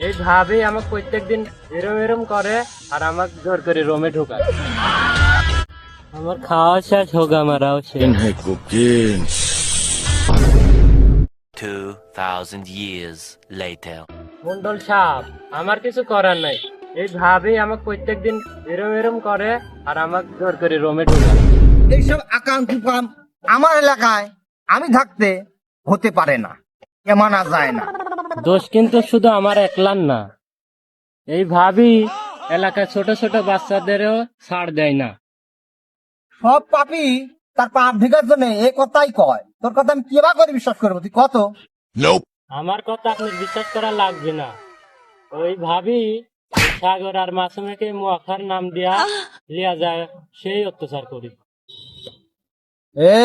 এই ভাবি আমাকে প্রত্যেকদিন এরম এরম করে আর আমাকে জোর করে রোমে ঢোকায় আমার খাওয়া শেষ হোক আমারও শেষ है कोकेन 2,000 years later. মন্ডল সাহেব আমার কিছু করার নাই এই ভাবি আমাকে প্রত্যেকদিন এরম এরম করে আর আমাকে জোর করে রোমে ঢোকায় এইসব আকাম কুকাম আমার এলাকায় আমি থাকতে হতে পারে না এ মানা যায় না দোষ কিন্তু শুধু আমার একলার না। এই ভাবি এলাকার ছোট ছোট বাচ্চাদেরও ছাড় দেয় না। সব পাপি তার পাপ ঢেকার জন্য এ কথাই কয়। তোর কথা আমি কিবা করে বিশ্বাস করব তুই কত? আমার কথা আপনি বিশ্বাস করা লাগবে না। ওই ভাবি সাগর আর মাসুমেকে মুখার নাম দিয়া লিয়া যায় সেই অত্যাচার করি।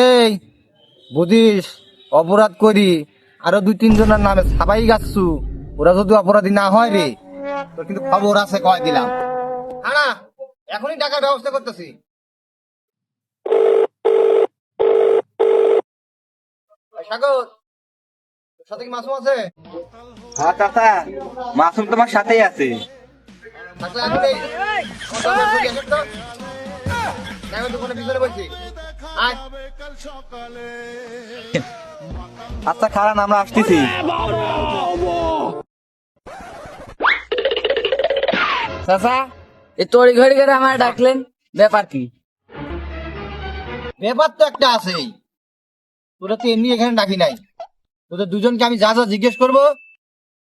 এই বুঝিস অপরাধ করি আরও দুই তিনজনের নামে সাবাই গাছছু। ওরা যদি অপরাধী না হয় রে তোর কিন্তু খবর আছে কয় দিলাম। আনা এখনই টাকার ব্যবস্থা করতেছি। সাগর তোর সাথে কি মাসুম আছে? হ্যাঁ চাচা মাসুম তোমার সাথেই আছে। থাকলে। দেখো দোকানে পিছনে বলছি আয়। আচ্ছা খারান আমরা আসতেছি। চাচা এই তড়ি ঘড়ি করে আমার ডাকলেন ব্যাপার কি? ব্যাপার তো একটা আছেই। তোরা তো এমনি এখানে ডাকি নাই। তোদের দুজনকে আমি যা যা জিজ্ঞেস করব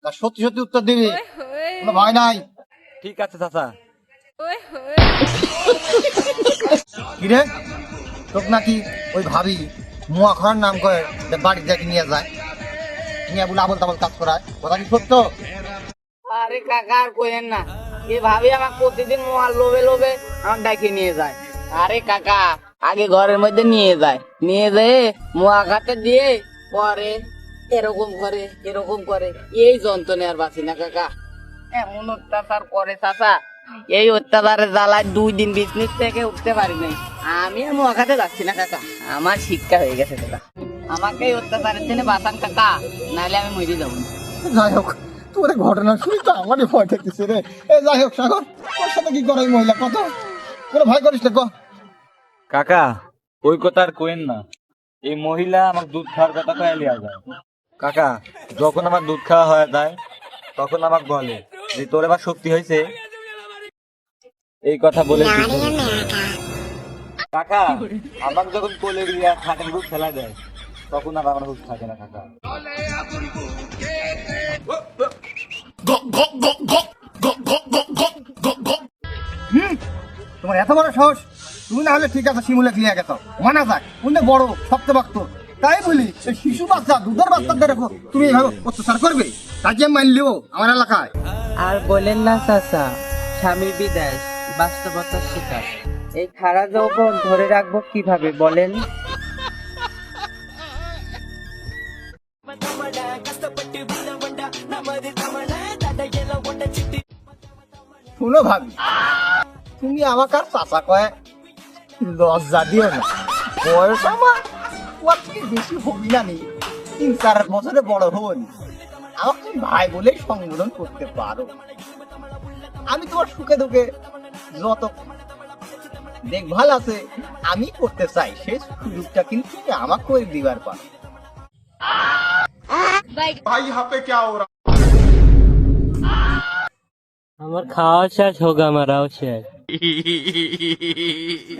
তার সত্যি সত্যি উত্তর দিবি। কোনো ভয় নাই। ঠিক আছে চাচা। কিরে? তোক নাকি ওই ভাবি মুয়া নাম করে বাড়ি থেকে নিয়ে যায়। নিয়ে বলে আবল তাবল কাজ করায়। কথা কি সত্য? আরে কাকা, আর কইেন না। এ ভাবি আমাকে প্রতিদিন মোয়ার লোভে লোভে আমার ডাকে নিয়ে যায়। আরে কাকা, আগে ঘরের মধ্যে নিয়ে যায়। নিয়ে যেয়ে মোয়া খাতে দিয়ে পরে এরকম করে এরকম করে। এই যন্ত্রণে আর বাঁচি না কাকা। এমন অত্যাচার করে চাচা। এই অত্যাচারে জ্বালায় দুই দিন বিজনেস থেকে উঠতে পারি নাই। আমি আর মোয়া খাতে যাচ্ছি না কাকা। আমার শিক্ষা হয়ে গেছে কাকা। আমাকে এই অত্যাচারের জন্য বাঁচান কাকা। নাহলে আমি মরে যাব যাই হোক তোর ঘটনা শুনি তো আমারই ভয় থাকতেছে রে। এ যাই হোক সাগর তোর সাথে কি করে মহিলা কত? কোনো ভয় করিস না কাকা ওই কথা আর কোয়েন না। এই মহিলা আমার দুধ খাওয়ার কথা কয়ে লিয়া যায়। কাকা যখন আমার দুধ খাওয়া হয়ে যায় তখন আমাকে বলে যে তোর এবার শক্তি হয়েছে এই কথা বলে। কাকা আমাকে যখন কোলে গিয়ে খাটের দুধ ফেলা দেয় তখন আর আমার হুশ থাকে না কাকা। তোমার এত বড় সাহস? তুমি না হলে ঠিক আছে শিমুলে ক্লিয়া গেছ। মানা যায় উনি বড় শক্তবাক্ত তাই বলি এই শিশু বাচ্চা দুধের বাচ্চাদের রেখো। তুমি এইভাবে অত্যাচার করবে? তাকে মানলিও আমার এলাকায়। আর বলেন না চাচা স্বামী বিদেশ বাস্তবতার শিকার। এই খারা যৌবন ধরে রাখব কীভাবে বলেন? শুনো ভাবি, তুমি আমাকে আর চাচা কয় লজ্জা দিও না। বয়স আমার, তোমার থেকে বেশি হবি না নেই তিন চার বছরে বড় হবনি আমাকে তুমি ভাই বলেই সম্বোধন করতে পারো। আমি তোমার সুখে দুঃখে যত দেখভাল আছে। আমি করতে চাই সে সুযোগটা কিন্তু আমাকে করে দিবার পারো। আমার খাওয়া শেষ হোক আমার শেষ।